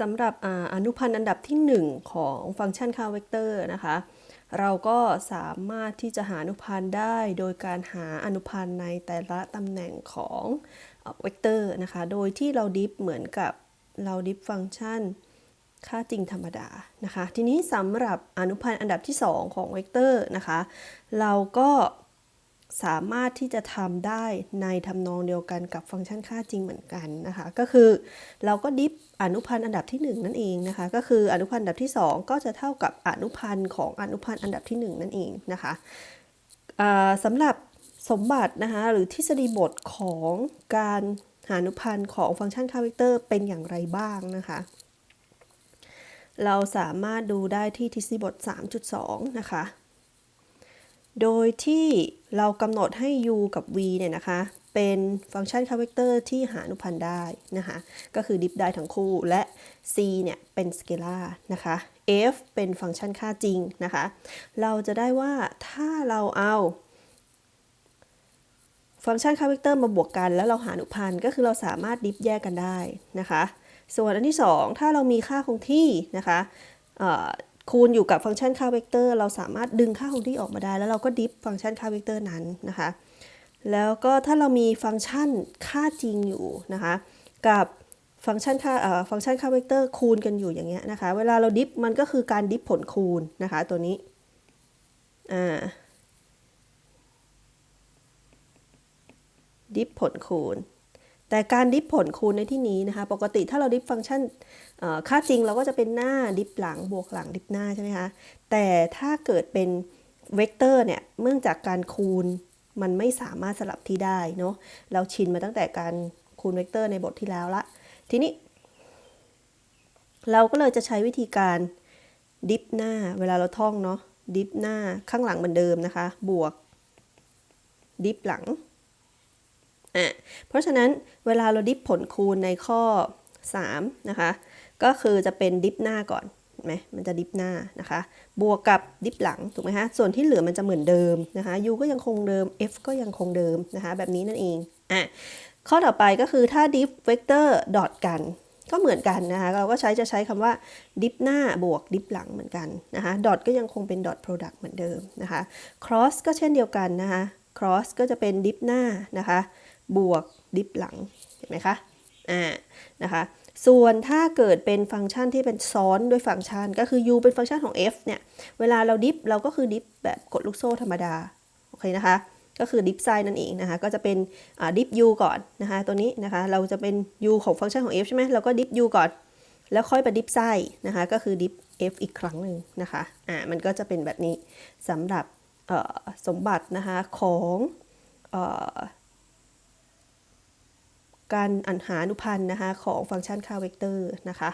สำหรับอนุพันธ์อันดับที่ 1 ของฟังก์ชันค่าเวกเตอร์นะคะ เราก็สามารถที่จะหาอนุพันธ์ได้โดยการหาอนุพันธ์ในแต่ละตำแหน่งของเอ่อเวกเตอร์นะคะ โดยที่เราดิฟเหมือนกับเราดิฟฟังก์ชันค่าจริงธรรมดานะคะ ทีนี้สำหรับอนุพันธ์อันดับที่ 2 ของเวกเตอร์นะคะ เราก็ สามารถที่จะทำได้ในทำนองเดียวกันกับฟังก์ชันค่าจริงเหมือนกันนะคะ ก็คือเราก็ดิฟอนุพันธ์อันดับที่ 1 นั่นเองนะคะ ก็คืออนุพันธ์อันดับที่ 2 ก็จะเท่ากับอนุพันธ์ของอนุพันธ์อันดับที่ 1 นั่นเองนะคะสำหรับสมบัตินะคะหรือทฤษฎีบทของการหาอนุพันธ์ของฟังก์ชันค่าเวกเตอร์เป็นอย่างไรบ้างนะคะเราสามารถดูได้ที่ทฤษฎีบท 3.2 นะคะ โดยที่เรากำหนดให้ u กับ v เนี่ยนะคะ เป็นฟังก์ชันค่าเวกเตอร์ที่หาอนุพันธ์ได้นะคะ ก็คือดิฟได้ทั้งคู่ และ c เนี่ย เป็นสเกลาร์นะคะ f เป็นฟังก์ชันค่าจริงนะคะ เราจะได้ว่าถ้าเราเอาฟังก์ชันค่าเวกเตอร์มาบวกกัน แล้วเราหาอนุพันธ์ก็คือเราสามารถดิฟแยกกันได้นะคะ ส่วนอันที่ 2 ถ้าเรามีค่าคงที่นะคะ คูณอยู่กับฟังก์ชันค่าเวกเตอร์ เราสามารถดึงค่าคงที่ออกมาได้ แล้วเราก็ดิฟฟังก์ชันค่าเวกเตอร์นั้นนะคะ แล้วก็ถ้าเรามีฟังก์ชันค่าจริงอยู่นะคะกับฟังก์ชันค่าฟังก์ชันค่าเวกเตอร์คูณกันอยู่อย่างเงี้ยนะคะ เวลาเราดิฟมันก็คือการดิฟผลคูณนะคะตัวนี้อ่าดิฟผลคูณ แต่การดิฟผลคูณในที่นี้นะคะ ปกติถ้าเราดิฟฟังก์ชันค่าจริงเราก็จะเป็นหน้าดิฟหลังบวกหลังดิฟหน้าใช่ไหมคะ แต่ถ้าเกิดเป็นเวกเตอร์เนี่ยเนื่องจากการคูณมันไม่สามารถสลับที่ได้เนาะเราชินมาตั้งแต่การคูณเวกเตอร์ในบทที่แล้วละ ทีนี้ เราก็เลยจะใช้วิธีการดิฟหน้าเวลาเราท่องเนาะดิฟหน้าข้างหลังเหมือนเดิมนะคะ บวกดิฟหลัง อะเพราะฉะนั้นเวลาเราดิฟผลคูณในข้อ 3 นะคะ ก็คือจะเป็นดิฟหน้าก่อนเห็นไหมมันจะดิฟหน้านะคะ บวกกับดิฟหลังถูกไหมคะส่วนที่เหลือมันจะเหมือนเดิมนะคะ u ก็ยังคงเดิม f ก็ยังคงเดิมนะคะ แบบนี้นั่นเองอะข้อต่อไปก็คือถ้าดิฟเวกเตอร์ดอทกันก็เหมือนกันนะคะ เราก็ใช้จะใช้คำว่าดิฟหน้าบวกดิฟหลังเหมือนกันนะคะดอทก็ยังคงเป็นดอท product เหมือนเดิมนะคะ cross ก็เช่นเดียวกันนะคะ cross ก็จะเป็นดิฟหน้านะคะ บวกดิฟหลัง เห็นไหมคะ อ่า นะคะ ส่วนถ้าเกิดเป็นฟังก์ชันที่เป็นซ้อนด้วยฟังก์ชัน ก็คือ u เป็นฟังก์ชันของ f เนี่ย เวลาเราดิฟเราก็คือดิฟแบบกดลูกโซ่ธรรมดา โอเคนะคะ ก็คือดิฟไซน์นั่นเองนะคะ ก็จะเป็นอ่าดิฟ u ก่อนนะคะ ตัวนี้นะคะ เราจะเป็น u ของฟังก์ชันของ f ใช่ไหมเราก็ดิฟ u ก่อน แล้วค่อยไปดิฟไซน์นะคะ ก็คือดิฟ f อีกครั้งหนึ่งนะคะ อ่า มันก็จะเป็นแบบนี้สำหรับ สมบัตินะคะของการอ่านหาอนุพันธ์นะคะของฟังก์ชันค่าเวกเตอร์นะคะ